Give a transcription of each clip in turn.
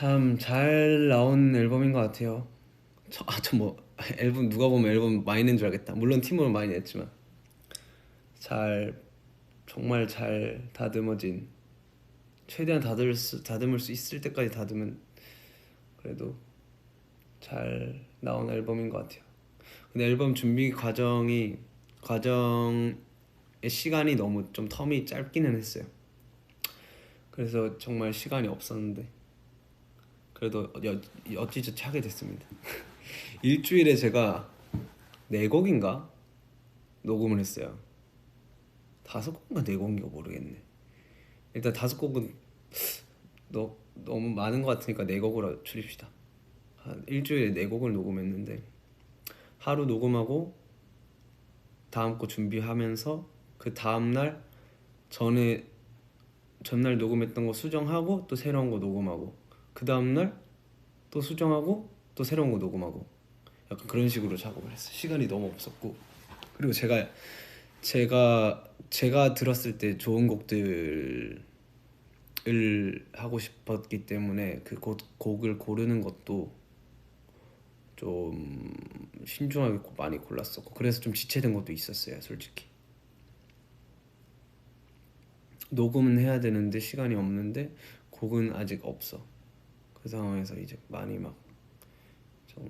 참 잘 나온 앨범인 것 같아요. 아저 뭐 앨범 누가 보면 앨범 많이 낸 줄 알겠다. 물론 팀으로 많이 냈지만 잘 정말 잘 다듬어진 최대한 다듬을 수, 다듬을 수 있을 때까지 다듬은 그래도 잘 나온 앨범인 것 같아요. 근데 앨범 준비 과정이 과정의 시간이 너무 좀 텀이 짧기는 했어요. 그래서 정말 시간이 없었는데 그래도 여, 어찌저찌 하게 됐습니다. 일주일에 제가 네 곡인가 녹음을 했어요. 다섯 곡인가 네 곡인가 모르겠네. 일단 다섯 곡은 너, 너무 많은 것 같으니까 네 곡으로 줄입시다. 한 일주일에 네 곡을 녹음했는데 하루 녹음하고 다음 거 준비하면서 그 다음 날 전에 전날 녹음했던 거 수정하고 또 새로운 거 녹음하고 그 다음 날 또 수정하고 또 새로운 거 녹음하고 약간 그런 식으로 작업을 했어요. 시간이 너무 없었고. 그리고 제가 제가 제가 들었을 때 좋은 곡들을 하고 싶었기 때문에 그 곡, 곡을 고르는 것도 좀 신중하게 많이 골랐었고. 그래서 좀 지체된 것도 있었어요 솔직히. 녹음은 해야 되는데 시간이 없는데 곡은 아직 없어 그 상황에서 이제 많이 막 좀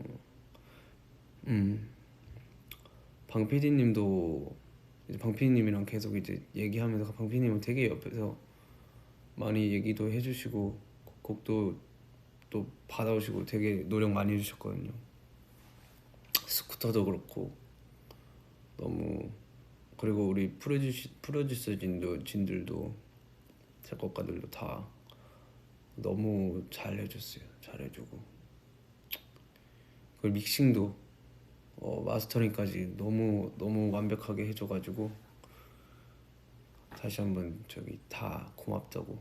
음 방PD님도 이제 방PD님이랑 계속 이제 얘기하면서 방PD님은 되게 옆에서 많이 얘기도 해주시고 곡도 또 받아오시고 되게 노력 많이 해주셨거든요. 스쿠터도 그렇고 너무 그리고 우리 프로듀스 프로듀서 진도 진들도 작곡가들도 다 너무 잘 해줬어요. 잘 해주고 그리고 믹싱도 어, 마스터링까지 너무 너무 완벽하게 해줘가지고 다시 한번 저기 다 고맙다고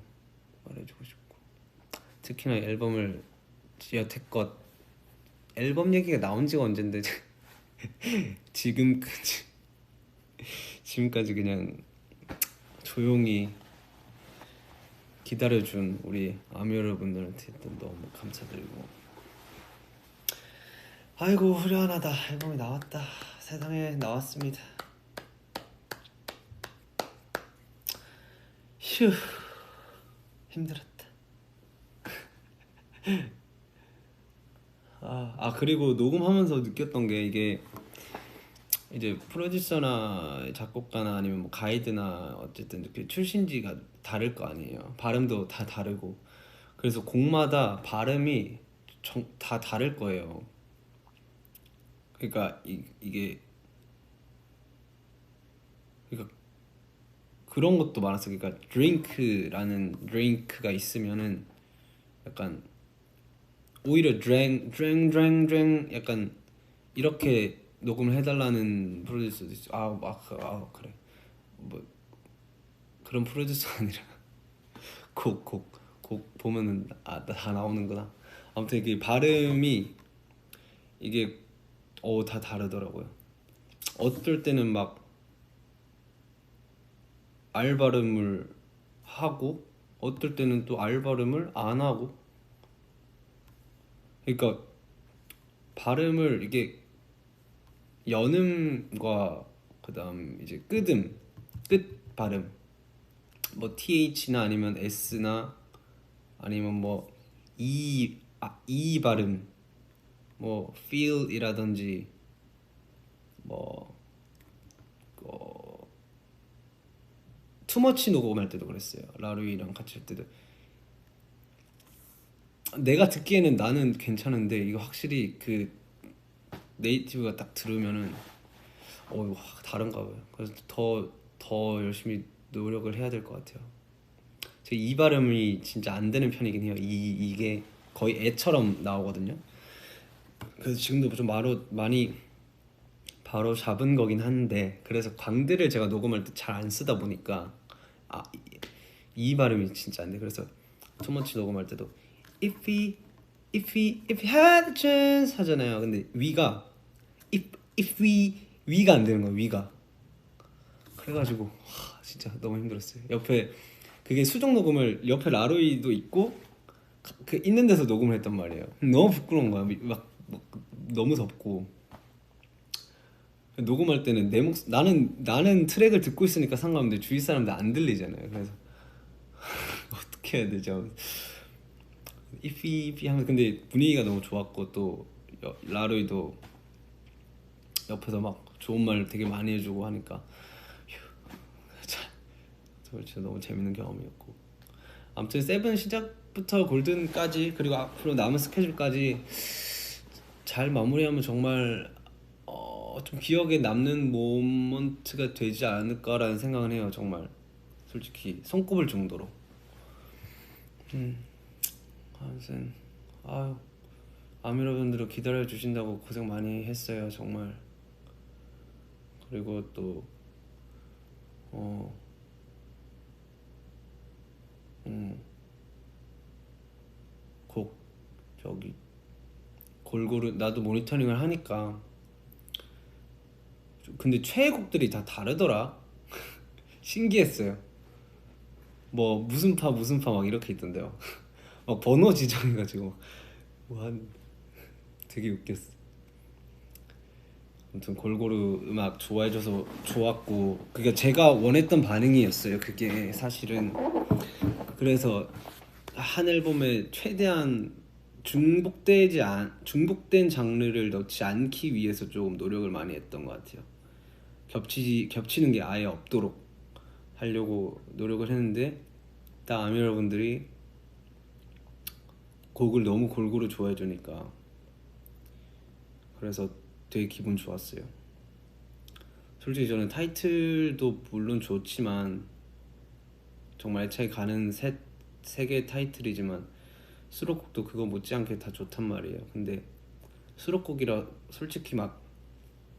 말해주고 싶고 특히나 앨범을 여태껏 앨범 얘기가 나온 지가 언젠데 지금까지 지금까지 그냥 조용히 기다려준 우리 아미 여러분들한테 또 너무 감사드리고. 아이고 후련하다. 앨범이 나왔다. 세상에 나왔습니다. 휴 힘들었다. 아, 아 그리고 녹음하면서 느꼈던 게 이게 이제 프로듀서나 작곡가나 아니면 뭐 가이드나 어쨌든 이렇게 출신지가 다를 거 아니에요. 발음도 다 다르고 그래서 곡마다 발음이 정, 다 다를 거예요. 그러니까 이, 이게 그러니까 그런 것도 많았어. 그러니까 drink라는 drink가 있으면은 약간 오히려 드랭 드랭 드랭 드랭 약간 이렇게 녹음을 해달라는 프로듀서도 있어. 아, 아, 그, 아 그래. 뭐 그런 프로듀서 아니라 곡곡 곡 보면은 아 다 나오는구나. 아무튼 이게 발음이 이게 어 다 다르더라고요. 어떨 때는 막 알 발음을 하고 어떨 때는 또 알 발음을 안 하고 그러니까 발음을 이게 연음과 그다음 이제 끄듬 끝 발음. 뭐 th나 아니면 s나 아니면 뭐 e 아, e 발음. 뭐 feel이라든지 뭐 어, 투머치 녹음할 때도 그랬어요. 라루이랑 같이 할 때도. 내가 듣기에는 나는 괜찮은데 이거 확실히 그 네이티브가 딱 들으면은 어 이거 확 다른가 봐요. 그래서 더 더 열심히 노력을 해야 될 것 같아요. 제 이 발음이 진짜 안 되는 편이긴 해요. 이 이게 거의 애처럼 나오거든요. 그래서 지금도 좀 바로 많이 바로 잡은 거긴 한데 그래서 광대를 제가 녹음할 때 잘 안 쓰다 보니까 아, 이, 이 발음이 진짜 안 돼. 그래서 투머치 녹음할 때도 if we if we if we had a chance 하잖아요. 근데 위가 if if we 위가 안 되는 거야. 위가. 그래가지고 와, 진짜 너무 힘들었어요. 옆에 그게 수정 녹음을 옆에 라로이도 있고 그 있는 데서 녹음을 했단 말이에요. 너무 부끄러운 거야. 막, 막 너무 덥고 녹음할 때는 내 목, 나는 나는 트랙을 듣고 있으니까 상관없는데 주위 사람들 안 들리잖아요. 그래서 어떻게 해야 되죠? 이피 이피 하면 근데 분위기가 너무 좋았고 또 여- 라로이도 옆에서 막 좋은 말 되게 많이 해주고 하니까 휴, 참. 진짜 너무 재밌는 경험이었고. 아무튼 세븐 시작부터 골든까지 그리고 앞으로 남은 스케줄까지 잘 마무리하면 정말 어, 좀 기억에 남는 모먼트가 되지 않을까라는 생각은 해요 정말. 솔직히 손꼽을 정도로. 음. 아무튼 아유. 아미러분들도 기다려 주신다고 고생 많이 했어요 정말 그리고 또 어, 음, 곡 저기 골고루 나도 모니터링을 하니까 근데 최애 곡들이 다 다르더라. 신기했어요. 뭐 무슨 파 무슨 파 막 이렇게 있던데요. 막 번호 지정해가지고 와 되게 웃겼어 아무튼 골고루 음악 좋아해줘서 좋았고 그게 제가 원했던 반응이었어요 그게 사실은. 그래서 한 앨범에 최대한 중복되지 않 중복된 장르를 넣지 않기 위해서 조금 노력을 많이 했던 것 같아요. 겹치 겹치는 게 아예 없도록 하려고 노력을 했는데 딱 아미 여러분들이 곡을 너무 골고루 좋아해 주니까. 그래서 되게 기분 좋았어요. 솔직히 저는 타이틀도 물론 좋지만 정말 애착이 가는 세 개의 타이틀이지만 수록곡도 그거 못지않게 다 좋단 말이에요. 근데 수록곡이라 솔직히 막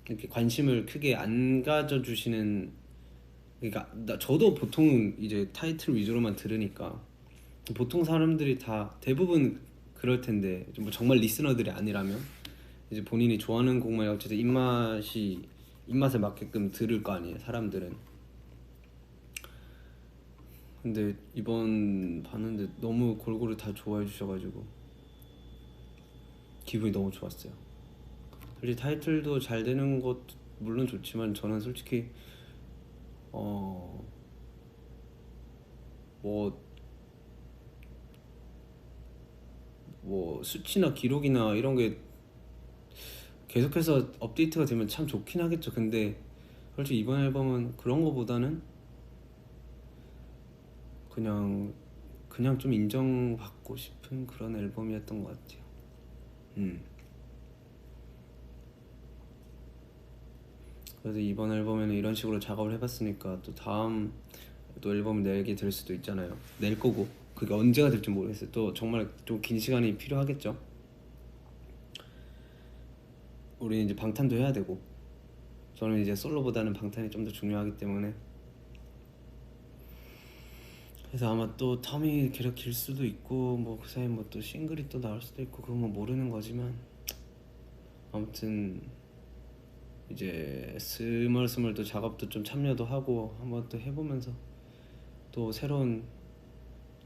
이렇게 관심을 크게 안 가져 주시는 그러니까 나, 저도 보통 이제 타이틀 위주로만 들으니까 보통 사람들이 다 대부분 그럴 텐데 뭐 정말 리스너들이 아니라면 이제 본인이 좋아하는 곡만 어쨌든 입맛이 입맛에 맞게끔 들을 거 아니에요 사람들은. 근데 이번 봤는데 너무 골고루 다 좋아해 주셔가지고 기분이 너무 좋았어요. 솔직히 타이틀도 잘 되는 것도 물론 좋지만 저는 솔직히 어 뭐뭐 수치나 기록이나 이런 게 계속해서 업데이트가 되면 참 좋긴 하겠죠. 근데 솔직히 이번 앨범은 그런 거보다는 그냥 그냥 좀 인정받고 싶은 그런 앨범이었던 것 같아요. 음. 그래서 이번 앨범에는 이런 식으로 작업을 해봤으니까 또 다음 또 앨범을 내게 될 수도 있잖아요. 낼 거고 그게 언제가 될지 모르겠어요. 또 정말 좀 긴 시간이 필요하겠죠. 우리 이제 방탄도 해야 되고 저는 이제 솔로보다는 방탄이 좀 더 중요하기 때문에 그래서 아마 또 텀이 계속 길 수도 있고 뭐 그 사이에 뭐또 싱글이 또 나올 수도 있고 그건 뭐 모르는 거지만 아무튼 이제 스멀스멀 또 작업도 좀 참여도 하고 한번 또 해보면서 또 새로운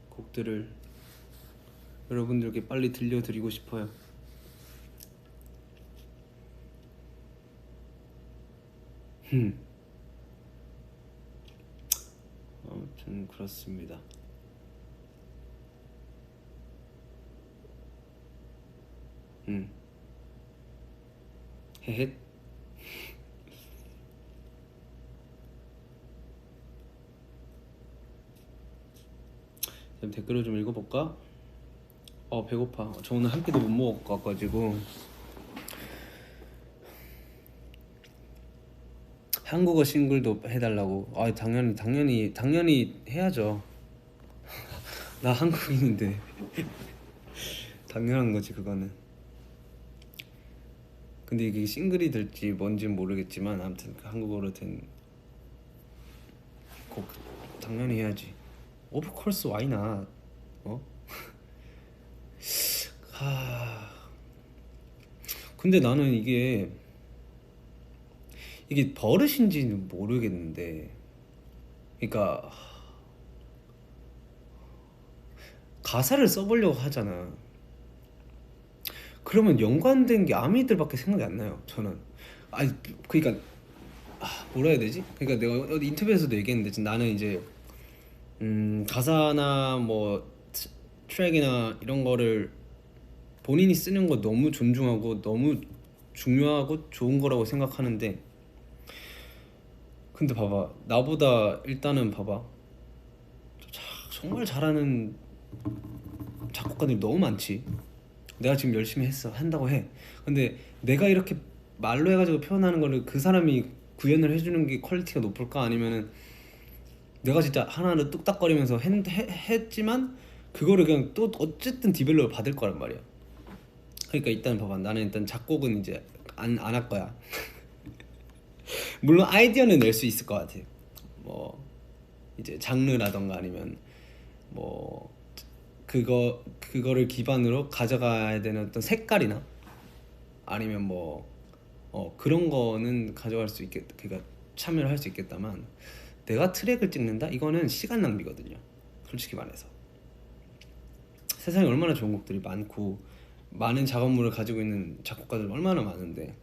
곡들을 여러분들께 빨리 들려드리고 싶어요. 아무튼 그렇습니다. 음. 헤헷. 그럼 댓글을 좀 읽어볼까? 어 배고파. 저 오늘 한 끼도 못 먹어가지고 한국어 싱글도 해달라고. 아 당연히 당연히 당연히 해야죠. 나 한국인인데 당연한 거지 그거는. 근데 이게 싱글이 될지 뭔지는 모르겠지만 아무튼 그 한국어로 된 곡 당연히 해야지. Course, why not? 어? 하... 근데 나는 이게 이게 버릇인지는 모르겠는데, 그러니까 가사를 써보려고 하잖아. 그러면 연관된 게 아미들밖에 생각이 안 나요. 저는. 아니 그러니까 아, 뭐라 해야 되지? 그러니까 내가 어디 인터뷰에서도 얘기했는데 지금 나는 이제 음, 가사나 뭐 트- 트랙이나 이런 거를 본인이 쓰는 거 너무 존중하고 너무 중요하고 좋은 거라고 생각하는데 근데 봐봐 나보다 일단은 봐봐. 자- 정말 잘하는 작곡가들이 너무 많지. 내가 지금 열심히 했어 한다고 해. 근데 내가 이렇게 말로 해가지고 표현하는 거를 그 사람이 구현을 해주는 게 퀄리티가 높을까? 아니면은 내가 진짜 하나를 뚝딱거리면서 했, 해- 했지만 그거를 그냥 또 어쨌든 디벨롭을 받을 거란 말이야. 그러니까 일단 봐봐 나는 일단 작곡은 이제 안 안 할 거야 물론 아이디어는 낼 수 있을 것 같아 뭐 이제 장르라던가 아니면 뭐 그거 그거를 기반으로 가져가야 되는 어떤 색깔이나 아니면 뭐 어, 그런 거는 가져갈 수 있겠 그러니까 참여를 할 수 있겠다만 내가 트랙을 찍는다? 이거는 시간 낭비거든요. 솔직히 말해서. 세상에 얼마나 좋은 곡들이 많고 많은 작업물을 가지고 있는 작곡가들 얼마나 많은데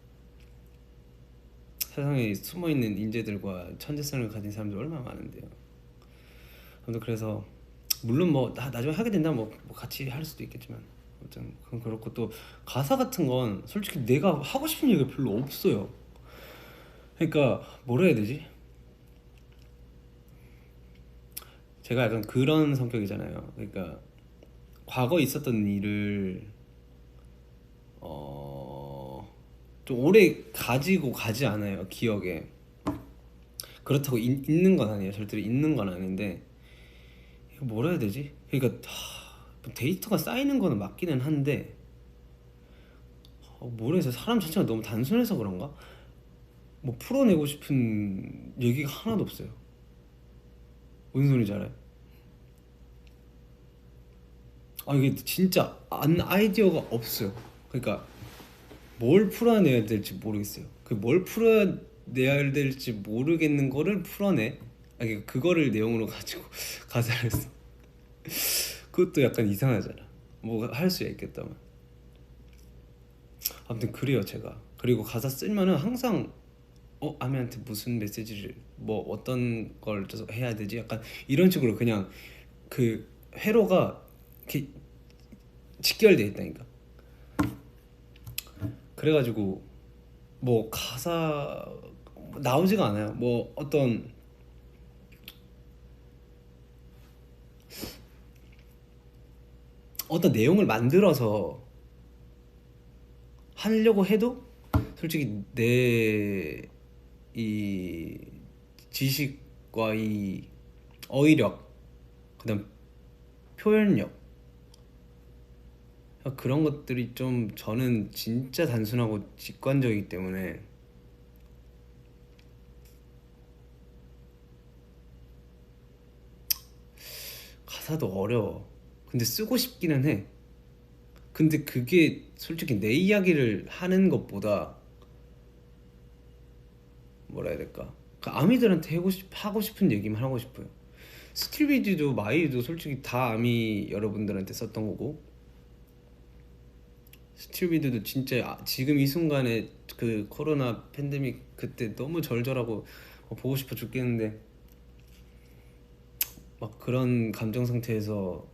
세상에 숨어 있는 인재들과 천재성을 가진 사람들 얼마나 많은데요. 아무튼 그래서 물론 뭐 나, 나중에 하게 된다면 뭐, 뭐 같이 할 수도 있겠지만 아무튼 그건 그렇고 또 가사 같은 건 솔직히 내가 하고 싶은 얘기가 별로 없어요. 그러니까 뭐라 해야 되지? 제가 약간 그런 성격이잖아요. 그러니까 과거 있었던 일을 어, 좀 오래 가지고 가지 않아요 기억에 그렇다고 있, 있는 건 아니에요 절대로 있는 건 아닌데 이거 뭐라 해야 되지? 그러니까 하, 뭐 데이터가 쌓이는 거는 맞기는 한데 어, 해서 사람 자체가 너무 단순해서 그런가? 뭐 풀어내고 싶은 얘기가 하나도 없어요 무슨 소리인지 알아요? 아 이게 진짜 안 아이디어가 없어요. 그러니까 뭘 풀어내야 될지 모르겠어요. 그 뭘 풀어내야 될지 모르겠는 거를 풀어내. 아 그거를 내용으로 가지고 가사를 써. 그것도 약간 이상하잖아. 뭐 할 수 있겠다만. 아무튼 그래요 제가. 그리고 가사 쓰면은 항상 어 아미한테 무슨 메시지를 뭐 어떤 걸좀 해야 되지? 약간 이런 식으로 그냥 그 회로가 이렇게 직결돼 있다니까. 그래가지고 뭐 가사 나오지가 않아요. 뭐 어떤 어떤 내용을 만들어서 하려고 해도 솔직히 내 이 지식과 이 어휘력 그다음 표현력 그런 것들이 좀 저는 진짜 단순하고 직관적이기 때문에 가사도 어려워. 근데 쓰고 싶기는 해. 근데 그게 솔직히 내 이야기를 하는 것보다 뭐라 해야 될까? 그 아미들한테 하고, 싶, 하고 싶은 얘기만 하고 싶어요. 스틸비디도 마이도 솔직히 다 아미 여러분들한테 썼던 거고 스틸비드도 진짜 아- 지금 이 순간에 그 코로나 팬데믹 그때 너무 절절하고 어, 보고 싶어 죽겠는데 막 그런 감정 상태에서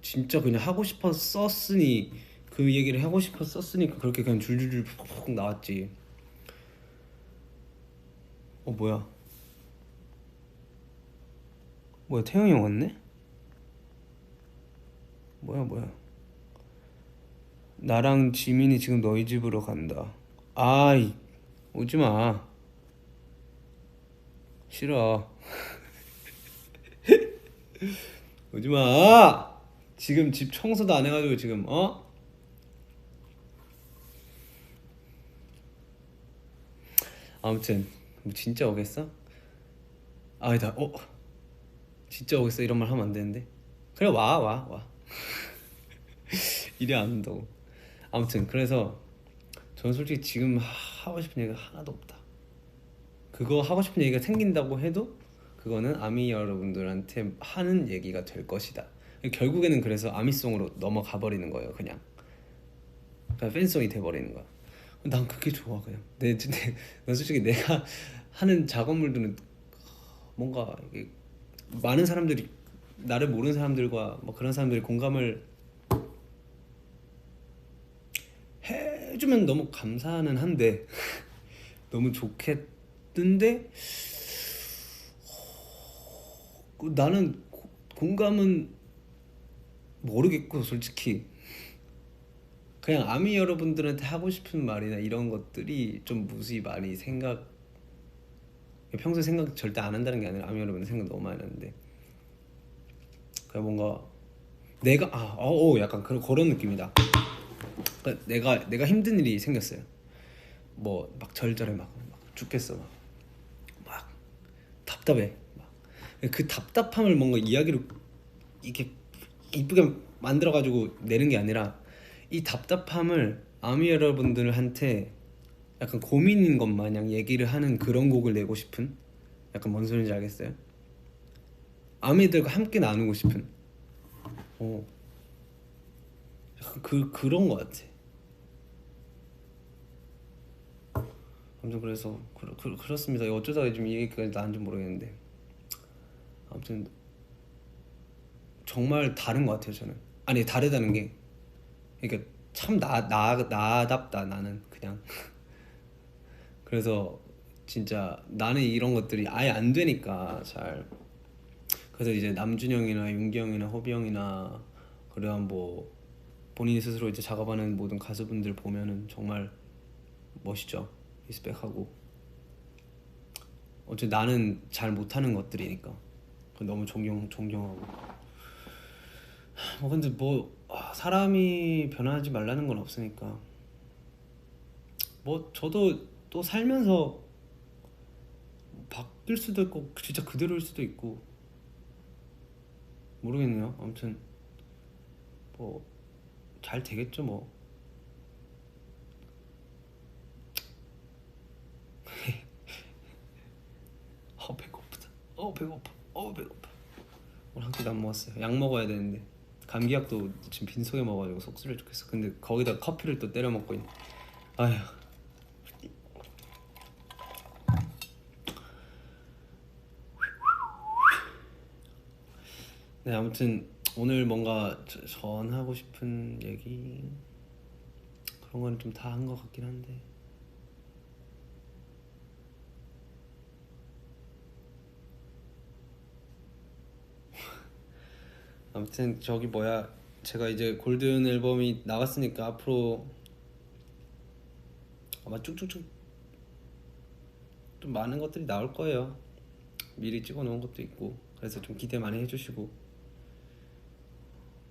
진짜 그냥 하고 싶어 썼으니 그 얘기를 하고 싶어 썼으니까 그렇게 그냥 줄줄줄 푹푹 나왔지. 어 뭐야? 뭐야 태영이 형 왔네? 뭐야 뭐야? 나랑 지민이 지금 너희 집으로 간다. 아이 오지 마. 싫어. 오지 마. 지금 집 청소도 안 해가지고 지금 어? 아무튼 뭐 진짜 오겠어? 아니 다. 어? 진짜 오겠어 이런 말 하면 안 되는데. 그래 와 와 와. 이래 안 된다고. 아무튼 그래서 저는 솔직히 지금 하고 싶은 얘기가 하나도 없다. 그거 하고 싶은 얘기가 생긴다고 해도 그거는 아미 여러분들한테 하는 얘기가 될 것이다. 결국에는 그래서 아미송으로 넘어가 버리는 거예요 그냥 그냥 팬송이 돼 버리는 거야 난 그게 좋아 그냥 내, 내, 난 솔직히 내가 하는 작업물들은 뭔가 이게 많은 사람들이 나를 모르는 사람들과 뭐 그런 사람들이 공감을 해주면 너무 감사는 한데 너무 좋겠는데? 어, 나는 고- 공감은 모르겠고 솔직히. 그냥 아미 여러분들한테 하고 싶은 말이나 이런 것들이 좀 무수히 많이 생각 평소에 생각 절대 안 한다는 게 아니라 아미 여러분들 생각 너무 많이 하는데. 그냥 뭔가 내가 아, 어, 어, 약간 그런 그런 느낌이다. 그러니까 내가 내가 힘든 일이 생겼어요. 뭐 막 절절해 막, 막 죽겠어 막, 막 답답해 막. 그 답답함을 뭔가 이야기로 이렇게 이쁘게 만들어 가지고 내는 게 아니라 이 답답함을 아미 여러분들한테 약간 고민인 것 마냥 얘기를 하는 그런 곡을 내고 싶은 약간 뭔 소리인지 알겠어요? 아미들과 함께 나누고 싶은 어 그 그런 것 같아. 아무튼 그래서 그, 그, 그렇습니다. 어쩌다가 지금 이 얘기까지 나는지 모르겠는데 아무튼 정말 다른 것 같아요 저는. 아니 다르다는 게 그러니까 참 나 나 나답다 나는 그냥 그래서 진짜 나는 이런 것들이 아예 안 되니까 잘 그래서 이제 남준형이나 윤기형이나 호비형이나 그런 뭐 본인이 스스로 이제 작업하는 모든 가수분들 보면은 정말 멋있죠. 리스펙하고. 어째 나는 잘 못하는 것들이니까. 너무 존경 존경하고. 뭐 근데 뭐 아, 사람이 변하지 말라는 건 없으니까. 뭐 저도 또 살면서 바뀔 수도 있고 진짜 그대로일 수도 있고. 모르겠네요. 아무튼 뭐 잘 되겠죠 뭐. 어 배고프다. 어 배고파. 어 배고파. 오늘 한 끼도 안 먹었어요. 약 먹어야 되는데 감기약도 지금 빈속에 먹어가지고 속 쓰려 죽겠어. 근데 거기다 커피를 또 때려 먹고 있네. 아휴. 네 아무튼 오늘 뭔가 저- 전하고 싶은 얘기? 그런 거는 좀다 한 것 같긴 한데. 아무튼 저기 뭐야. 제가 이제 골든 앨범이 나갔으니까 앞으로 아마 쭉쭉쭉 좀 많은 것들이 나올 거예요. 미리 찍어 놓은 것도 있고. 그래서 좀 기대 많이 해주시고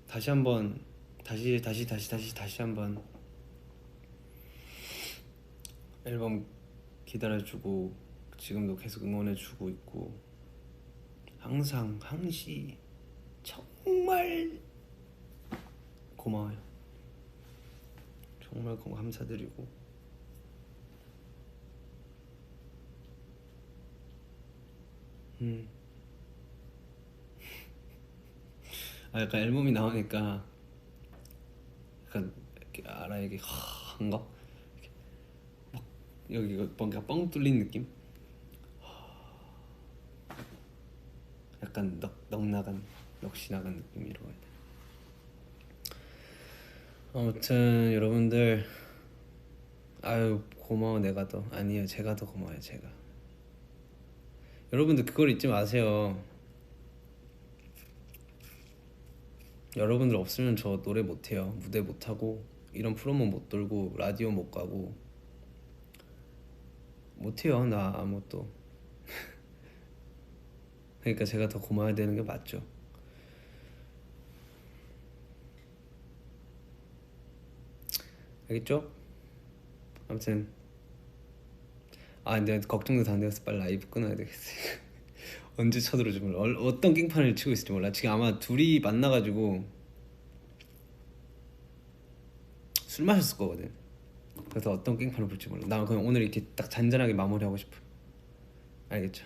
다시 한번 다시 다시 다시 다시 다시 한번 앨범 기다려주고 지금도 계속 응원해주고 있고 항상 항시 정말 고마워요 정말 고- 감사드리고 음. 아 약간 앨범이 나오니까 약간 이렇게 알아 이게 한가 막 여기가 뭔가 뻥 뚫린 느낌? 약간 넉, 넉 나간 넋이 나간 느낌이라고 해야 되나 아무튼 여러분들 아유 고마워 내가 더. 아니요 제가 더 고마워요 제가. 여러분들 그걸 잊지 마세요 여러분들 없으면 저 노래 못해요. 무대 못하고 이런 프로모 못 돌고 라디오 못 가고 못해요 나 아무것도. 그러니까 제가 더 고마워야 되는 게 맞죠. 알겠죠? 아무튼. 아 근데 걱정도 다 되어서 빨리 라이브 끊어야 되겠어요 언제 쳐들어올지 몰라. 얼- 어떤 깽판을 치고 있을지 몰라. 지금 아마 둘이 만나가지고 술 마셨을 거거든. 그래서 어떤 깽판을 볼지 몰라. 나 그냥 오늘 이렇게 딱 잔잔하게 마무리하고 싶어. 알겠죠?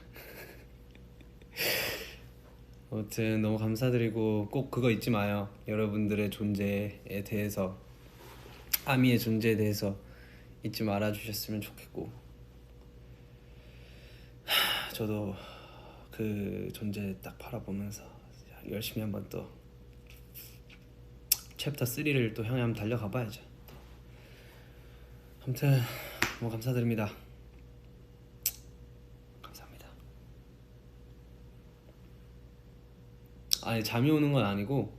아무튼 너무 감사드리고 꼭 그거 잊지 마요. 여러분들의 존재에 대해서 아미의 존재에 대해서 잊지 말아 주셨으면 좋겠고. 하, 저도 그 존재 딱 바라보면서 열심히 한번 또 챕터 3를 또 향해 한번 달려가 봐야죠. 아무튼 너무 감사드립니다. 감사합니다. 아니 잠이 오는 건 아니고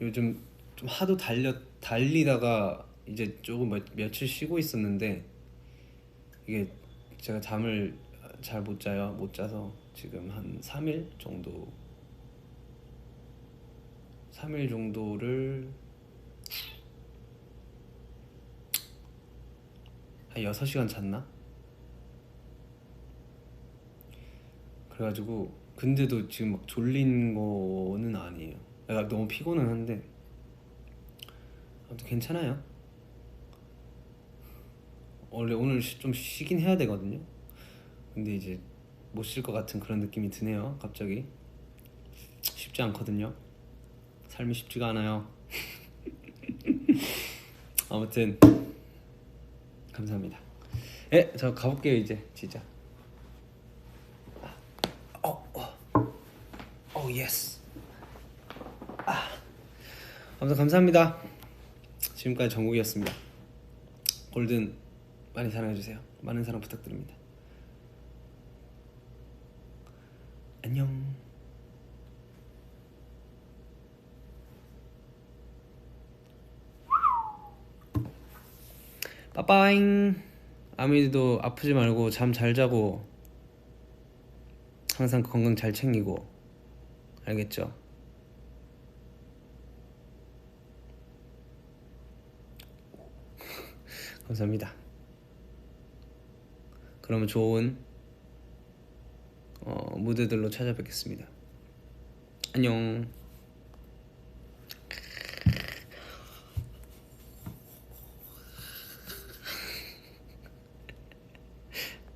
요즘 좀 하도 달려 달리다가 이제 조금 며, 며칠 쉬고 있었는데 이게 제가 잠을 잘 못 자요 못 자서 지금 한 3일 정도. 3일 정도를 한 6시간 잤나? 그래가지고 근데도 지금 막 졸린 거는 아니에요. 내가 너무 피곤은 한데. 아무튼 괜찮아요. 원래 오늘 쉬- 좀 쉬긴 해야 되거든요. 근데 이제 못 쉴 것 같은 그런 느낌이 드네요 갑자기 쉽지 않거든요 삶이 쉽지가 않아요 아무튼 감사합니다 예, 저 가볼게요 이제 진짜 어, 어, 어, 예스. 아, 아무튼 감사합니다. 지금까지 정국이었습니다. 골든 많이 사랑해 주세요. 많은 사랑 부탁드립니다. 안녕. 빠빠잉. 아미도 아프지 말고 잠 잘 자고 항상 건강 잘 챙기고 알겠죠? 감사합니다. 그러면 좋은 어, 무대들로 찾아뵙겠습니다. 안녕.